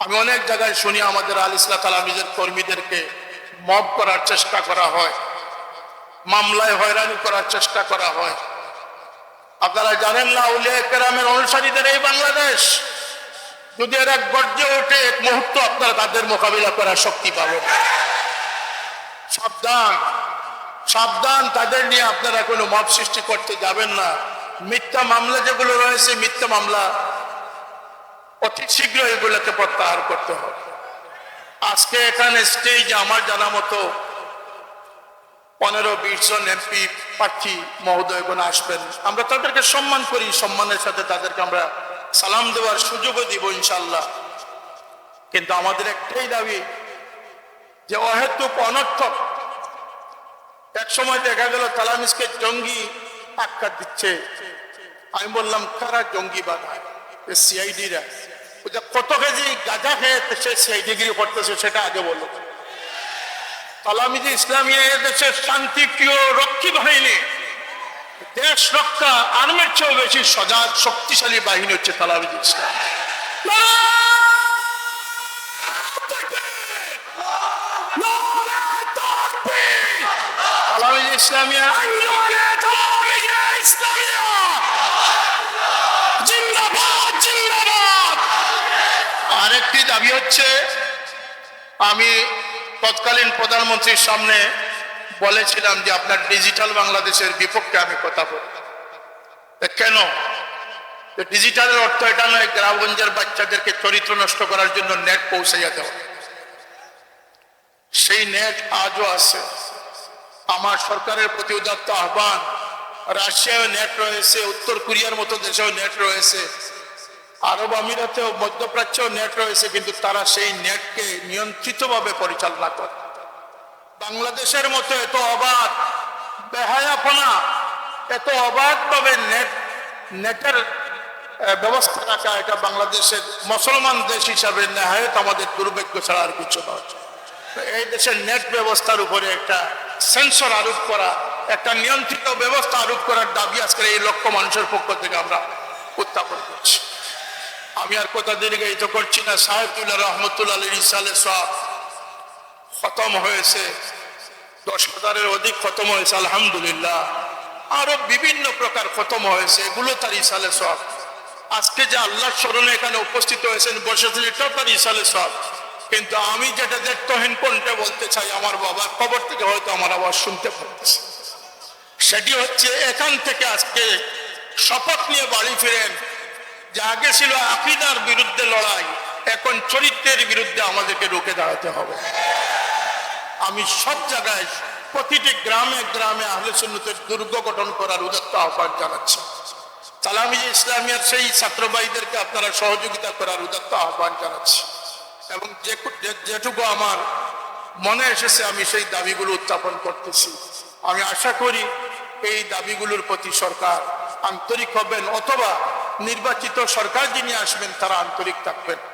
আমি অনেক জায়গায় শুনি আমাদের আল ইসলা তালামিজের কর্মীদেরকে মব করার চেষ্টা করা হয়, মামলায় হয়রানি করার চেষ্টা করা হয়। আপনারা জানেন না, উলিয়া অনুসারীদের এই বাংলাদেশ। যদি এরা গর্জে ওঠে, এক মুহূর্ত আপনারা তাদের মোকাবিলা করার শক্তি পাবেন। সাবধান সাবধান, তাদের নিয়ে আপনারা কোনো মব সৃষ্টি করতে যাবেন না। মিথ্যা মামলা যেগুলো রয়েছে, মিথ্যা মামলা অতি শীঘ্র এগুলোকে প্রত্যাহার করতে হবে। আজকে এখানে স্টেজ আমার জানা মতো পনেরো, বিশ জন এমপি প্রার্থী মহোদয়গণ আসবেন। আমরা তাদেরকে সম্মান করি, সম্মানের সাথে তাদেরকে আমরা সালাম দেওয়ার সুযোগও দিব ইনশাল্লাহ কিন্তু আমাদের একটাই দাবি যে অহেতুক, অনর্থক, এক সময় দেখা গেল তালামিসকে জঙ্গি আখ্যা দিচ্ছে। আমি বললাম, কারা জঙ্গি সিআইডিরা কত কেজি গাঁজা খেয়ে সে সিআইডিগিরি করতেছে সেটা আগে বলো। তালামিজি ইসলামিয়া দেশের শান্তিপ্রিয় রক্ষী বাহিনী। দেশ রক্ষা আর্মির চেয়েও বেশি সজাগ, শক্তিশালী বাহিনী হচ্ছে তালামিজি ইসলাম। তালামিজি ইসলামিয়া দাবি হচ্ছে, আমি তৎকালীন প্রধানমন্ত্রীর সামনে বলেছিলাম যে আপনার ডিজিটাল বাংলাদেশের বিপক্ষে আমি কথা বলব। তা কেন? ডিজিটালের অর্থ এটা নয়, গ্রামগঞ্জের বাচ্চাদেরকে চরিত্র নষ্ট করার জন্য নেট পৌঁছাইয়া দেওয়া। সেই নেট আজও আছে। আমার সরকারের প্রতি উদাত্ত আহ্বান রাশিয়ায় নেট রয়েছে, উত্তর কোরিয়ার মতো দেশেও নেট রয়েছে। আরব আমিরাতেও মধ্যপ্রাচ্য নেট রয়েছে, কিন্তু তারা সেই নেটকে নিয়ন্ত্রিতভাবে পরিচালনা করে। বাংলাদেশের মতো এত অবাধ বেহায়াপনা, এত অবাধভাবে নেট, নেটের ব্যবস্থা রাখা, এটা বাংলাদেশের মুসলমান দেশ হিসাবে নেহায়ত আমাদের দুর্ভাগ্য ছাড়া আর কিছু নয়। এই দেশের নেট ব্যবস্থার উপরে একটা সেন্সর আরোপ করা, একটা নিয়ন্ত্রিত ব্যবস্থা আরোপ করার দাবি আজকের এই লক্ষ মানুষের পক্ষ থেকে আমরা উত্থাপন করছি। আমি আর কথা দীর্ঘায়িত করছি না। সাহেবুল্লাহ রহমতুল্লাহ আলী সালে সব খতম হয়েছে। দশ হাজারের অধিক খতম হয়েছে, আলহামদুলিল্লাহ। আরও বিভিন্ন প্রকার খতম হয়েছে, এগুলো তার ইসালে সব আজকে যে আল্লাহ স্মরণে এখানে উপস্থিত হয়েছেন বসেছেন এটাও তার ইসালে সব কিন্তু আমি যেটা দেখতহীন কোনটা বলতে চাই, আমার বাবার খবর থেকে হয়তো আমার আবার শুনতে পাচ্ছি সেটি হচ্ছে, এখান থেকে আজকে শপথ নিয়ে বাড়ি ফিরেন যে আগে ছিল আকিদার বিরুদ্ধে লড়াই, এখন চরিত্রের বিরুদ্ধে আমাদেরকে রুখে দাঁড়াতে হবে। আমি সব জায়গায় প্রতিটি গ্রামে গ্রামে আহলে সুন্নতের দুর্গ গঠন করার উদাত্ত আহ্বান জানাচ্ছি। তালামি ইসলামিয়ার সেই ছাত্রবাহীদেরকে আপনারা সহযোগিতা করার উদাত্ত আহ্বান জানাচ্ছি। এবং যেটুকু আমার মনে এসেছে, আমি সেই দাবিগুলো উত্থাপন করতেছি। আমি আশা করি এই দাবিগুলোর প্রতি সরকার আন্তরিক হবেন অথবা নির্বাচিত সরকার যিনি আসবেন তারা আন্তরিক থাকবেন।